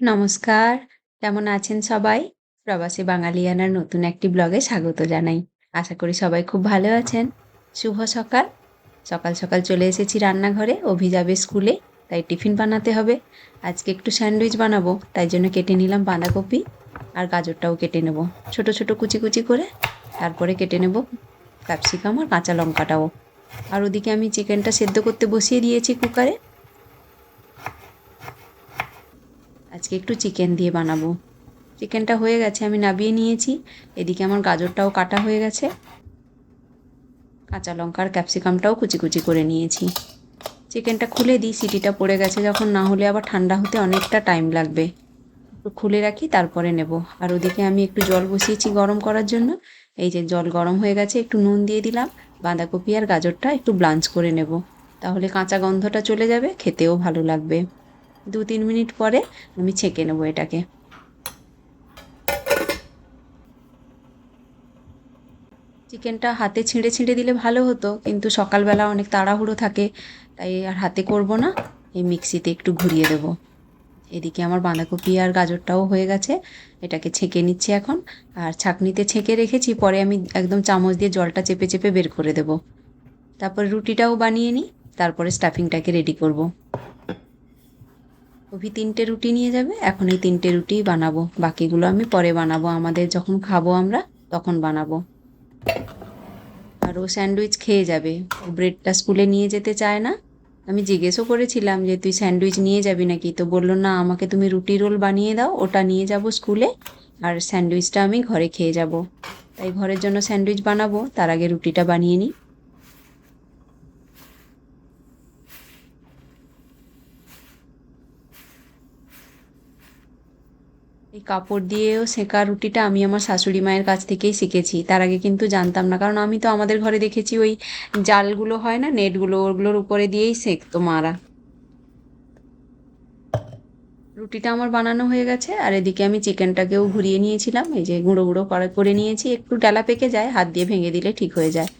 নমস্কার, কেমন আছেন সবাই? প্রবাসী বাঙালিয়ানার নতুন একটি ব্লগে স্বাগত জানাই। আশা করি সবাই খুব ভালো আছেন। শুভ সকাল। সকাল সকাল চলে এসেছি রান্নাঘরে, অভি যাবে স্কুলে, তাই টিফিন বানাতে হবে। আজকে একটু স্যান্ডউইচ বানাবো, তাই জন্য কেটে নিলাম বাঁধাকপি আর গাজরটাও কেটে নেব। ছোট ছোট কুচি কুচি করে তারপরে কেটে নেব ক্যাপসিকাম আর কাঁচা লঙ্কাটাও। আর ওদিকে আমি চিকেনটা সেদ্ধ করতে বসিয়ে দিয়েছি কুকারে। আজকে একটু চিকেন দিয়ে বানাবো। চিকেনটা হয়ে গেছে, আমি নাবিয়ে নিয়েছি। এদিকে আমার গাজরটাও কাটা হয়ে গেছে। কাঁচা লঙ্কার ক্যাপসিকামটাও কুচি কুচি করে নিয়েছি। চিকেনটা খুলে দিই, সিটিটা পড়ে গেছে যখন, না হলে আবার ঠান্ডা হতে অনেকটা টাইম লাগবে। একটু খুলে রাখি, তারপরে নেব। আর ওদিকে আমি একটু জল বসিয়েছি গরম করার জন্য। এই যে জল গরম হয়ে গেছে, একটু নুন দিয়ে দিলাম। বাঁধাকপি আর গাজরটা একটু ব্লাঞ্চ করে নেব। তাহলে কাঁচা গন্ধটা চলে যাবে, খেতেও ভালো লাগবে। দু তিন মিনিট পরে আমি ছেঁকে নেব এটাকে। চিকেনটা হাতে ছিঁড়ে ছিঁড়ে দিলে ভালো হতো, কিন্তু সকালবেলা অনেক তাড়াহুড়ো থাকে, তাই আর হাতে করব না। এই মিক্সিতে একটু ঘুরিয়ে দেবো। এদিকে আমার বাঁধাকপি আর গাজরটাও হয়ে গেছে, এটাকে ছেঁকে নিচ্ছি এখন। আর ছাঁকনিতে ছেঁকে রেখেছি, পরে আমি একদম চামচ দিয়ে জলটা চেপে চেপে বের করে দেব। তারপর রুটিটাও বানিয়ে নিই, তারপরে স্টাফিংটাকে রেডি করব। অভি তিনটে রুটি নিয়ে যাবে, এখন এই তিনটে রুটিই বানাবো। বাকিগুলো আমি পরে বানাবো। আমাদের যখন খাব আমরা, তখন বানাবো। আর ও স্যান্ডউইচ খেয়ে যাবে। ও ব্রেডটা স্কুলে নিয়ে যেতে চায় না। আমি জিজ্ঞেসও করেছিলাম যে, তুই স্যান্ডউইচ নিয়ে যাবি নাকি? তো বলল, না, আমাকে তুমি রুটি রোল বানিয়ে দাও, ওটা নিয়ে যাব স্কুলে। আর স্যান্ডউইচটা আমি ঘরে খেয়ে যাব। তাই ঘরের জন্য স্যান্ডউইচ বানাবো, তার আগে রুটিটা বানিয়ে নিই। এই কাপড় দিয়েও সেঁকা রুটিটা আমি আমার শাশুড়ি মায়ের কাছ থেকেই শিখেছি। তার আগে কিন্তু জানতাম না, কারণ আমি তো আমাদের ঘরে দেখেছি ওই জালগুলো হয় না, নেটগুলো, ওগুলোর উপরে দিয়েই সেঁকতো মারা। রুটিটা আমার বানানো হয়ে গেছে, আর এদিকে আমি চিকেনটাকেও ঘুরিয়ে নিয়েছিলাম। এই যে গুঁড়ো গুঁড়ো করে নিয়েছি, একটু ডালা পেকে যায়, হাত দিয়ে ভেঙে দিলে ঠিক হয়ে যায়।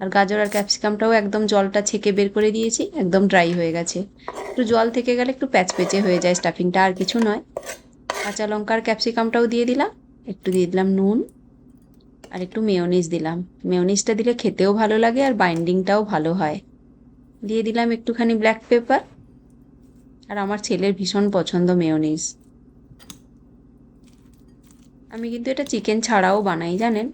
আর গাজর আর ক্যাপসিকামটাও একদম জলটা ছেঁকে বের করে দিয়েছি, একদম ড্রাই হয়ে গেছে। একটু জল থেকে গেলে একটু প্যাচ পেচে হয়ে যায় স্টাফিংটা, আর কিছু নয়। কাঁচা লঙ্কার ক্যাপসিকামটাও দিয়ে দিলাম। একটু দিয়ে দিলাম নুন আর একটু মেয়োনিজ দিলাম। মেয়োনিজটা দিলে খেতেও ভালো লাগে আর বাইন্ডিংটাও ভালো হয়। দিয়ে দিলাম একটুখানি ব্ল্যাক পেপার আর আমার ছেলের ভীষণ পছন্দ মেয়োনিজ। আমি কিন্তু এটা চিকেন ছাড়াও বানাই, জানেন?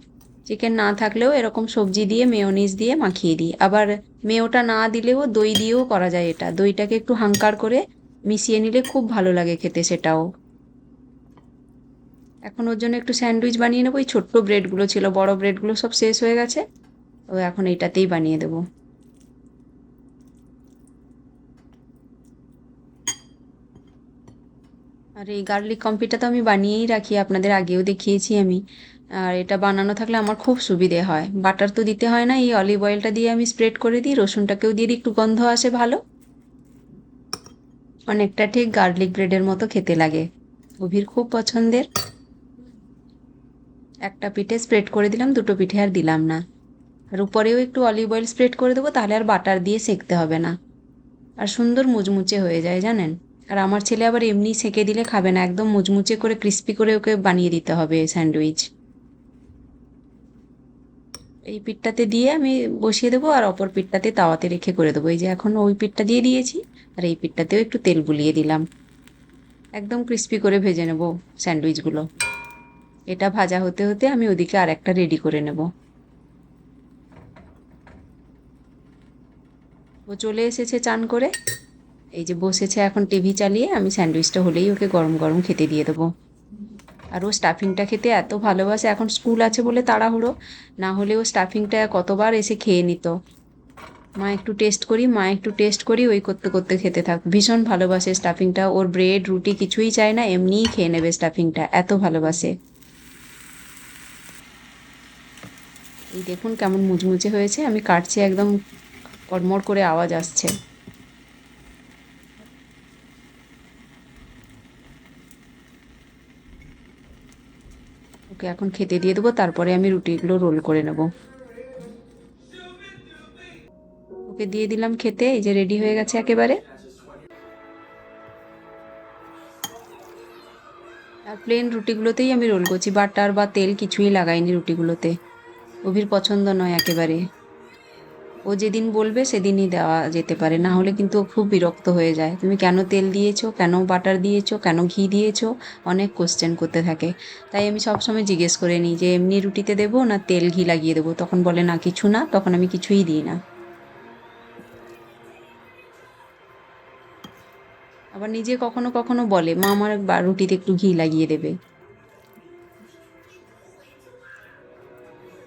চিকেন না থাকলেও এরকম সবজি দিয়ে, মেয়োনিজ দিয়ে মাখিয়ে দিই। আবার মেয়োটা না দিলেও দই দিয়েও করা যায় এটা। দইটাকে একটু হাঙ্কার করে মিশিয়ে নিলে খুব ভালো লাগে খেতে সেটাও। এখন ওর জন্য একটু স্যান্ডউইচ বানিয়ে নেব। ওই ছোট্ট ব্রেডগুলো ছিল, বড় ব্রেডগুলো সব শেষ হয়ে গেছে। ও এখন এইটাতেই বানিয়ে দেবো। আর এই গার্লিক কম্পিটা তো আমি বানিয়েই রাখি, আপনাদের আগেও দেখিয়েছি আমি। আর এটা বানানো থাকলে আমার খুব সুবিধে হয়। বাটার তো দিতে হয় না, এই অলিভ অয়েলটা দিয়ে আমি স্প্রেড করে দিই, রসুনটাকেও দিয়ে দিই, একটু গন্ধ আসে ভালো। অনেকটা ঠিক গার্লিক ব্রেডের মতো খেতে লাগে। গভীর খুব পছন্দের। একটা পিঠে স্প্রেড করে দিলাম, দুটো পিঠে আর দিলাম না। আর উপরেও একটু অলিভ অয়েল স্প্রেড করে দেবো, তাহলে আর বাটার দিয়ে সেঁকতে হবে না। আর সুন্দর মুচমুচে হয়ে যায়, জানেন? আর আমার ছেলে আবার এমনি সেঁকে দিলে খাবে না, একদম মুচমুচে করে ক্রিস্পি করে ওকে বানিয়ে দিতে হবে স্যান্ডউইচ। এই পিঠটাতে দিয়ে আমি বসিয়ে দেবো, আর অপর পিঠটাতে তাওয়াতে রেখে করে দেবো। এই যে এখন ওই পিঠটা দিয়ে দিয়েছি, আর এই পিঠটাতেও একটু তেল গুলিয়ে দিলাম। একদম ক্রিস্পি করে ভেজে নেব স্যান্ডউইচগুলো। এটা ভাজা হতে হতে আমি ওদিকে আর একটা রেডি করে নেব। ও চলে এসেছে চান করে। এই যে বসেছে এখন টিভি চালিয়ে, আমি স্যান্ডউইচটা হলেই ওকে গরম গরম খেতে দিয়ে দেবো। আর ও স্টাফিংটা খেতে এত ভালোবাসে, এখন স্কুল আছে বলে তাড়াহুড়ো। না হলে ও স্টাফিংটা কতবার এসে খেয়ে নিত। মা একটু টেস্ট করি, মা একটু টেস্ট করি, ওই করতে করতে খেতে থাক। ভীষণ ভালোবাসে স্টাফিংটা। ওর ব্রেড, রুটি কিছুই চায় না, এমনিই খেয়ে নেবে স্টাফিংটা। এত ভালোবাসে। এই দেখুন কেমন মুচমুচে হয়েছে। আমি কাটছি একদম কড়মড় করে, আওয়াজ আসছে। ওকে এখন খেতে দিয়ে দেবো, তারপরে আমি রুটিগুলো রোল করে নেব। ওকে দিয়ে দিলাম খেতে, এই যে রেডি হয়ে গেছে একেবারে। আর প্লেন রুটিগুলোতেই আমি রোল করছি। বাটার বা তেল কিছুই লাগাইনি রুটিগুলোতে। অভির পছন্দ নয় একেবারে। ও যেদিন বলবে সেদিনই দেওয়া যেতে পারে। না হলে কিন্তু ও খুব বিরক্ত হয়ে যায়। তুমি কেন তেল দিয়েছ? কেন বাটার দিয়েছ? কেন ঘি দিয়েছ? অনেক কোশ্চেন করতে থাকে। তাই আমি সবসময় জিজ্ঞেস করে নিই যে, এমনি রুটিতে দেবো না তেল ঘি লাগিয়ে দেবো? তখন বলে, না, কিছু না। তখন আমি কিছুই দিই না। আবার নিজে কখনো কখনো বলে, মা, আমার রুটিতে একটু ঘি লাগিয়ে দেবে।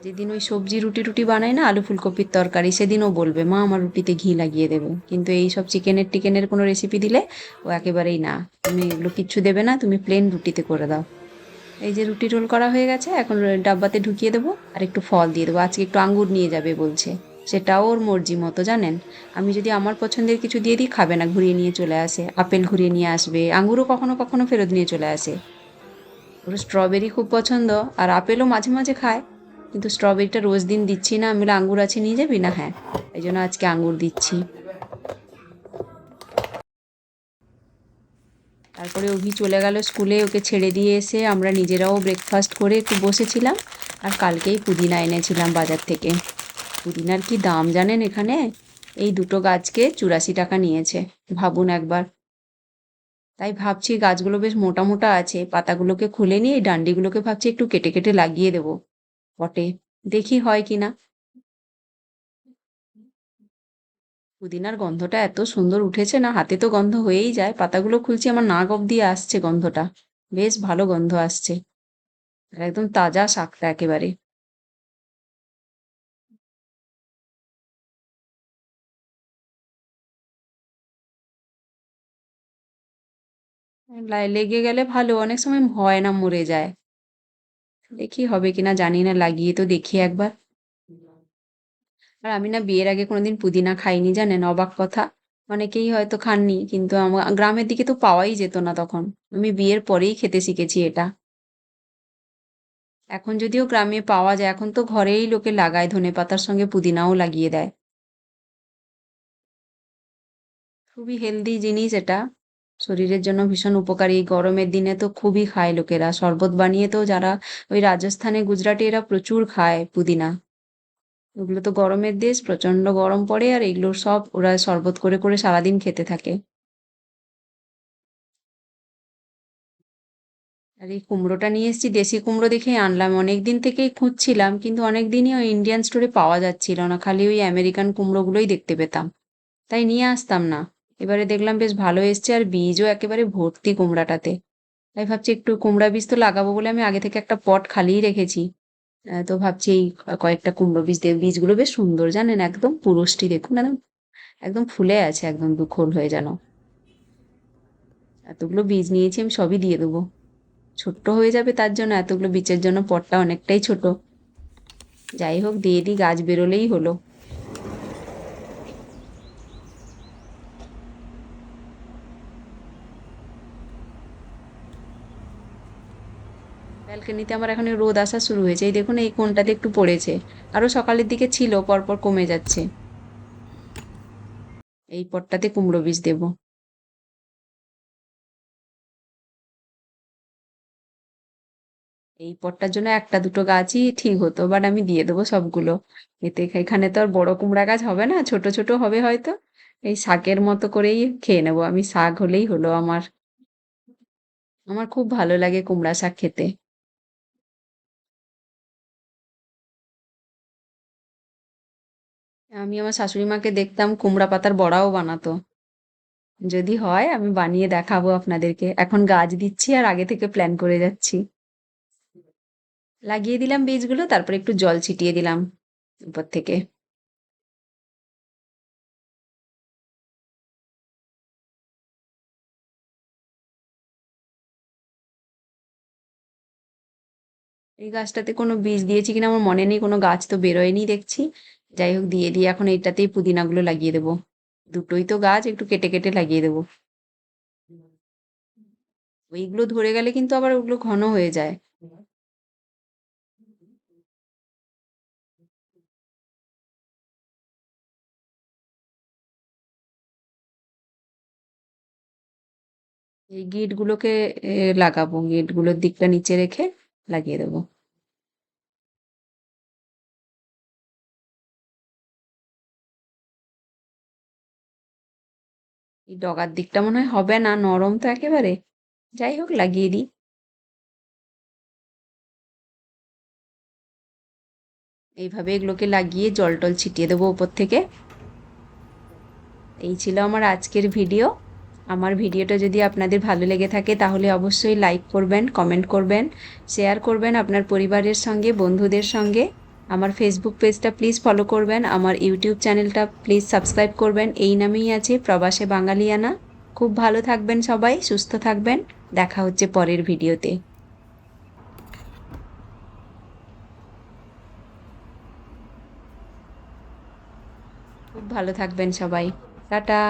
যেদিন ওই সবজি রুটি রুটি বানাই না আলু ফুলকপির তরকারি, সেদিনও বলবে, মা, আমার রুটিতে ঘি লাগিয়ে দেবে। কিন্তু এই সব চিকেনের টিকেনের কোনো রেসিপি দিলে ও একেবারেই না। তুমি এগুলো কিচ্ছু দেবে না, তুমি প্লেন রুটিতে করে দাও। এই যে রুটি রোল করা হয়ে গেছে, এখন ডাব্বাতে ঢুকিয়ে দেবো আর একটু ফল দিয়ে দেবো। আজকে একটু আঙ্গুর নিয়ে যাবে বলছে। সেটা ওর মর্জি মতো, জানেন? আমি যদি আমার পছন্দের কিছু দিয়ে দিই, খাবে না, ঘুরিয়ে নিয়ে চলে আসে। আপেল ঘুরিয়ে নিয়ে আসবে, আঙ্গুরও কখনো কখনো ফেরত নিয়ে চলে আসে। ওর স্ট্রবেরি খুব পছন্দ, আর আপেলও মাঝে মাঝে খায়। কিন্তু স্ট্রবেরিটা রোজ দিন দিচ্ছি না, আমি আঙ্গুর আছে নিয়ে যাবি? না হ্যাঁ। এই জন্য আজকে আঙ্গুর দিচ্ছি। তারপরে অভি চলে গেল স্কুলে, ওকে ছেড়ে দিয়ে এসে আমরা নিজেরাও ব্রেকফাস্ট করে একটু বসেছিলাম, আর কালকেই পুদিনা এনেছিলাম বাজার থেকে। পুদিনার কি দাম জানেন এখানে? এই দুটো গাছকে চুরাশি টাকা নিয়েছে, ভাবুন একবার। তাই ভাবছি গাছগুলো বেশ মোটা মোটা আছে, পাতাগুলোকে খুলে নিয়ে, এই ডান্ডিগুলোকে ভাবছি একটু কেটে কেটে লাগিয়ে দেবো। পটে দেখি হয় কিনা পুদিনার গন্ধটা এত সুন্দর উঠেছে না, হাতে তো গন্ধ হয়েই যায়। পাতাগুলো খুলছি, আমার নাক অব্দি আসছে গন্ধটা। বেশ ভালো গন্ধ আসছে। একদম তাজা শাকটা একেবারে। লেগে গেলে ভালো, অনেক সময় হয় না মরে যায়। দেখি হবে কিনা, জানি না, লাগিয়ে তো দেখি একবার। আর আমি না বিয়ের আগে কোনোদিন পুদিনা খাইনি, জানেন? অবাক কথা। অনেকেই হয়তো খাননি, কিন্তু আমার গ্রামের দিকে তো পাওয়াই যেত না তখন। আমি বিয়ের পরেই খেতে শিখেছি এটা। এখন যদিও গ্রামে পাওয়া যায়, এখন তো ঘরেই লোকে লাগায়, ধনে পাতার সঙ্গে পুদিনাও লাগিয়ে দেয়। খুবই হেলদি জিনিস এটা। শরীরের জন্য ভীষণ উপকারী। গরমের দিনে তো খুবই খায় লোকেরা। শরবত বানিয়ে তো যারা ওই রাজস্থানে, গুজরাটে এরা প্রচুর খায় পুদিনা। ওগুলো তো গরমের দেশ প্রচণ্ড গরম পড়ে আর এগুলো সব ওরা শরবত করে করে সারাদিন খেতে থাকে। আর এই কুমড়োটা নিয়ে এসেছি, দেশি কুমড়ো দেখেই আনলাম। অনেক দিন থেকেই খুঁজছিলাম, কিন্তু অনেক দিনই ওই ইন্ডিয়ান স্টোরে পাওয়া যাচ্ছিল না। খালি ওই আমেরিকান কুমড়োগুলোই দেখতে পেতাম। তাই নিয়ে আসতাম না। এবারে দেখলাম বেশ ভালো এসছে আর বীজও একেবারে ভর্তি কুমড়াটাতে। তাই ভাবছি একটু কুমড়া বীজ তো লাগাবো বলে আমি আগে থেকে একটা পট খালিই রেখেছি। তো ভাবছি এই কয়েকটা কুমড়ো বীজ দেব বীজগুলো বেশ সুন্দর জানেন একদম পুরুষ্টি দেখুন, একদম একদম ফুলে আছে, একদম দুখোল হয়ে যেন। এতগুলো বীজ নিয়েছি আমি সবই দিয়ে দেবো। ছোট্ট হয়ে যাবে তার জন্য, এতগুলো বীজের জন্য পটটা অনেকটাই ছোট। যাই হোক, দিয়ে দিই, গাছ বেরোলেই হলো। ব্যালকনিতে আমার এখন রোদ আসা শুরু হয়েছে। এই দেখুন, এই কোনটাতে একটু পড়েছে। আরও সকালের দিকে ছিল, পরপর কমে যাচ্ছে। এই পটটাতে কুমড়ো বীজ দেবো। এই পটটার জন্য একটা দুটো গাছই ঠিক হতো বাট আমি দিয়ে দেবো সবগুলো। এতে এখানে তো আর বড় কুমড়া গাছ হবে না, ছোট ছোট হবে হয়তো। এই শাকের মতো করেই খেয়ে নেব। আমি শাক হলেই হলো আমার। আমার খুব ভালো লাগে কুমড়া শাক খেতে। আমি আমার শাশুড়ি মাকে দেখতাম কুমড়া পাতার বড়াও বানাতো। যদি হয় আমি বানিয়ে দেখাবো আপনাদেরকে। এখন গাছ দিচ্ছি আর আগে থেকে প্ল্যান করে যাচ্ছি। লাগিয়ে দিলাম বীজগুলো, তারপর একটু জল ছিটিয়ে দিলাম উপর থেকে। এই গাছটাতে কোনো বীজ দিয়েছি কিনা আমার মনে নেই, কোনো গাছ তো বেরোয়নি দেখছি। যাই হোক দিয়ে দিয়ে এখন এইটাতেই পুদিনাগুলো লাগিয়ে দেবো। দুটোই তো গাছ, একটু কেটে কেটে লাগিয়ে দেবো। ওইগুলো ধরে গেলে কিন্তু আবার ওগুলো ঘন হয়ে যায়। এই গিঁটগুলোকে লাগাবো। গিঁটগুলোর দিকটা নিচে রেখে লাগিয়ে দেবো। এই ডগার দিকটা মনে হয় হবে না, নরম তো একেবারে। যাই হোক, লাগিয়ে দিই। এইভাবে এগুলোকে লাগিয়ে জল টল ছিটিয়ে দেবো ওপর থেকে। এই ছিল আমার আজকের ভিডিও। আমার ভিডিওটা যদি আপনাদের ভালো লেগে থাকে, তাহলে অবশ্যই লাইক করবেন, কমেন্ট করবেন, শেয়ার করবেন আপনার পরিবারের সঙ্গে, বন্ধুদের সঙ্গে। আমার ফেসবুক পেজটা প্লিজ ফলো করবেন, আমার ইউটিউব চ্যানেলটা প্লিজ সাবস্ক্রাইব করবেন। এই নামেই আছে প্রবাসে বাঙালিয়ানা। খুব ভালো থাকবেন সবাই, সুস্থ থাকবেন। দেখা হচ্ছে পরের ভিডিওতে। খুব ভালো থাকবেন সবাই। টাটা।